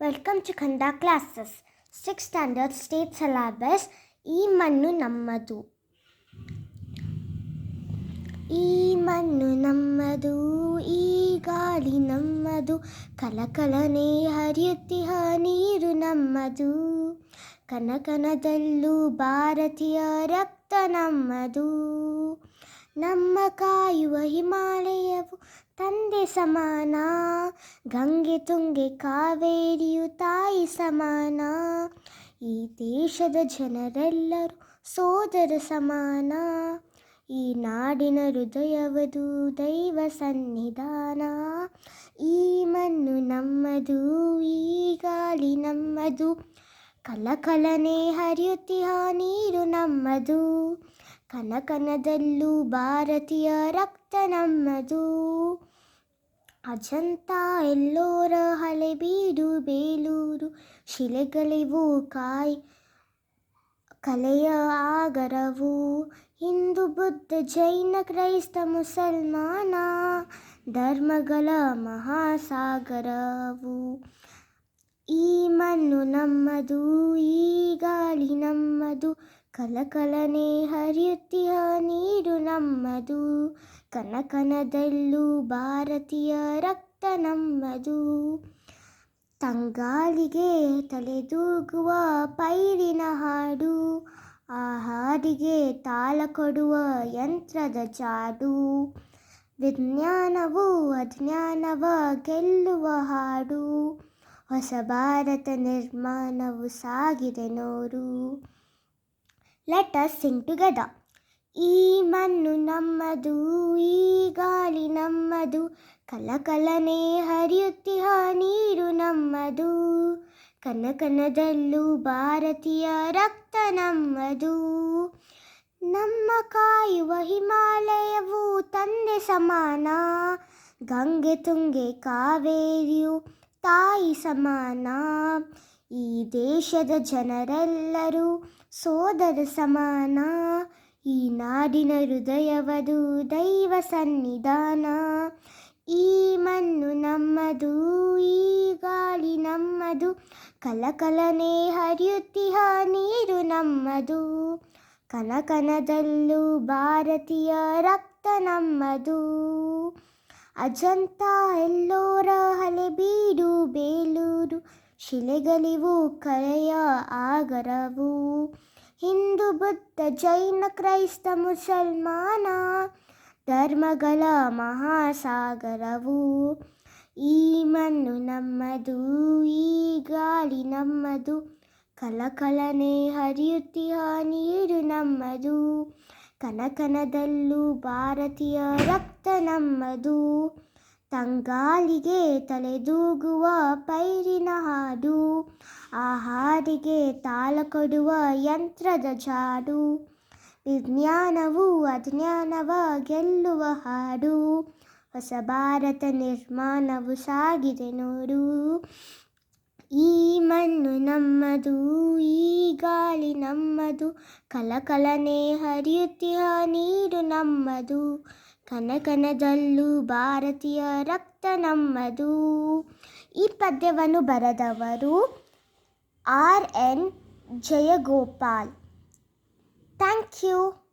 Welcome to Khanda classes six standard state syllabus ಈ ಮಣ್ಣು ನಮ್ಮದು ಈ ಮಣ್ಣು ನಮ್ಮದು ಈ ಗಾಳಿ ನಮ್ಮದು ಕಲಕಲನೆ ಹರಿಯುತ್ತಿಹ ನೀರು ನಮ್ಮದು ಕನಕನದಲ್ಲೂ ಭಾರತೀಯ ರಕ್ತ ನಮ್ಮದು ನಮ್ಮ ಕಾಯುವ ಹಿಮಾಲಯವು ತಂದೆ ಸಮಾನ, ಗಂಗೆ ತುಂಗೆ ಕಾವೇರಿಯು ತಾಯಿ ಸಮಾನ. ಈ ದೇಶದ ಜನರೆಲ್ಲರೂ ಸೋದರ ಸಮಾನ. ಈ ನಾಡಿನ ಹೃದಯವದು ದೈವ ಸನ್ನಿಧಾನ. ಈ ಮಣ್ಣು ನಮ್ಮದು, ಈ ಗಾಳಿ ನಮ್ಮದು. ಕಲಕಲನೆ ಹರಿಯುತ್ತಿಹ ನೀರು ನಮ್ಮದು. ಕನಕನದಲ್ಲೂ ಭಾರತೀಯ ರಕ್ತ ನಮ್ಮದು. ಅಜಂತ ಎಲ್ಲೋರ ಹಳೆಬೀಡು ಬೇಲೂರು, ಶಿಲೆಗಳಿವು ಕಾಯ್ ಕಲೆಯ ಆಗರವು. ಹಿಂದೂ, ಬುದ್ಧ, ಜೈನ, ಕ್ರೈಸ್ತ, ಮುಸಲ್ಮಾನ ಧರ್ಮಗಳ ಮಹಾಸಾಗರವು. ಈ ಮಣ್ಣು ನಮ್ಮದು, ಈ ಗಾಳಿ ನಮ್ಮದು ಕಲಕಲನೆ ಹರಿಯುತ್ತಿಯ ನೀರು ನಮ್ಮದು. ಕನಕನದಲ್ಲೂ ಭಾರತೀಯ ರಕ್ತ ನಮ್ಮದು. ತಂಗಾಳಿಗೆ ತಲೆದೂಗುವ ಪೈರಿನ ಹಾಡು. ಆ ಹಾಡಿಗೆ ತಾಳ ಕೊಡುವ ಯಂತ್ರದ ಜಾಡು. ವಿಜ್ಞಾನವು ಅಜ್ಞಾನವ ಗೆಲ್ಲುವ ಹಾಡು. ಹೊಸ ಭಾರತ ನಿರ್ಮಾಣವು ಸಾಗಿದೆ ನೋರು ಲೆಟ್ ಅಸ್ ಸಿಂಗ್ ಟುಗೆದರ್ ಈ ಮಣ್ಣು ನಮ್ಮದು, ಈ ಗಾಳಿ ನಮ್ಮದು, ಕಲಕಲನೆ ಹರಿಯುತ್ತಿಹ ನೀರು ನಮ್ಮದು. ಕನಕನದಲ್ಲೂ ಭಾರತೀಯ ರಕ್ತ ನಮ್ಮದು. ನಮ್ಮ ಕಾಯುವ ಹಿಮಾಲಯವು ತಂದೆ ಸಮಾನ. ಗಂಗೆ ತುಂಗೆ ಕಾವೇರಿಯು ತಾಯಿ ಸಮಾನ. ಈ ದೇಶದ ಜನರೆಲ್ಲರೂ ಸೋದರ ಸಮಾನ, ಈ ನಾಡಿನ ಹೃದಯವದು ದೈವ ಸನ್ನಿಧಾನ. ಈ ಮಣ್ಣು ನಮ್ಮದು, ಈ ಗಾಳಿ ನಮ್ಮದು, ಕಲಕಲನೆ ಹರಿಯುತ್ತಿಹ ನೀರು ನಮ್ಮದು. ಕನಕನದಲ್ಲೂ ಭಾರತೀಯ ರಕ್ತ ನಮ್ಮದು. ಅಜಂತ ಎಲ್ಲೋರ ಹಲೆಬೀಡು ಬೇಲೂರು ಶಿಲೆಗಳಿವು ಕಲೆಯ ಆಗರವು. ಹಿಂದೂ, ಬುದ್ಧ, ಜೈನ, ಕ್ರೈಸ್ತ, ಮುಸಲ್ಮಾನ ಧರ್ಮಗಳ ಮಹಾಸಾಗರವು. ಈ ಮಣ್ಣು ನಮ್ಮದು, ಈ ಗಾಳಿ ನಮ್ಮದು. ಕಲಕಲನೆ ಹರಿಯುತ್ತಿಯ ನೀರು ನಮ್ಮದು. ಕನಕನದಲ್ಲೂ ಭಾರತೀಯ ರಕ್ತ ನಮ್ಮದು. ತಂಗಾಳಿಗೆ ತಲೆದೂಗುವ ಪೈರಿನ ಹಾಡು, ಆ ಹಾಡಿಗೆ ತಾಳ ಕೊಡುವ ಯಂತ್ರದ ಜಾಡು. ವಿಜ್ಞಾನವು ಅಜ್ಞಾನವ ಗೆಲ್ಲುವ ಹಾಡು, ಹೊಸ ಭಾರತ ನಿರ್ಮಾಣವು ಸಾಗಿದೆ ನೋಡು. ಈ ಮಣ್ಣು ನಮ್ಮದು, ಈ ಗಾಳಿ ನಮ್ಮದು, ಕಲಕಲನೆ ಹರಿಯುತ್ತಿಹ ನೀರು ನಮ್ಮದು. ಕನಕನದಲ್ಲೂ ಭಾರತೀಯ ರಕ್ತ ನಮ್ಮದು. ಈ ಪದ್ಯವನ್ನು ಬರೆದವರು R N Jayagopal. Thank you.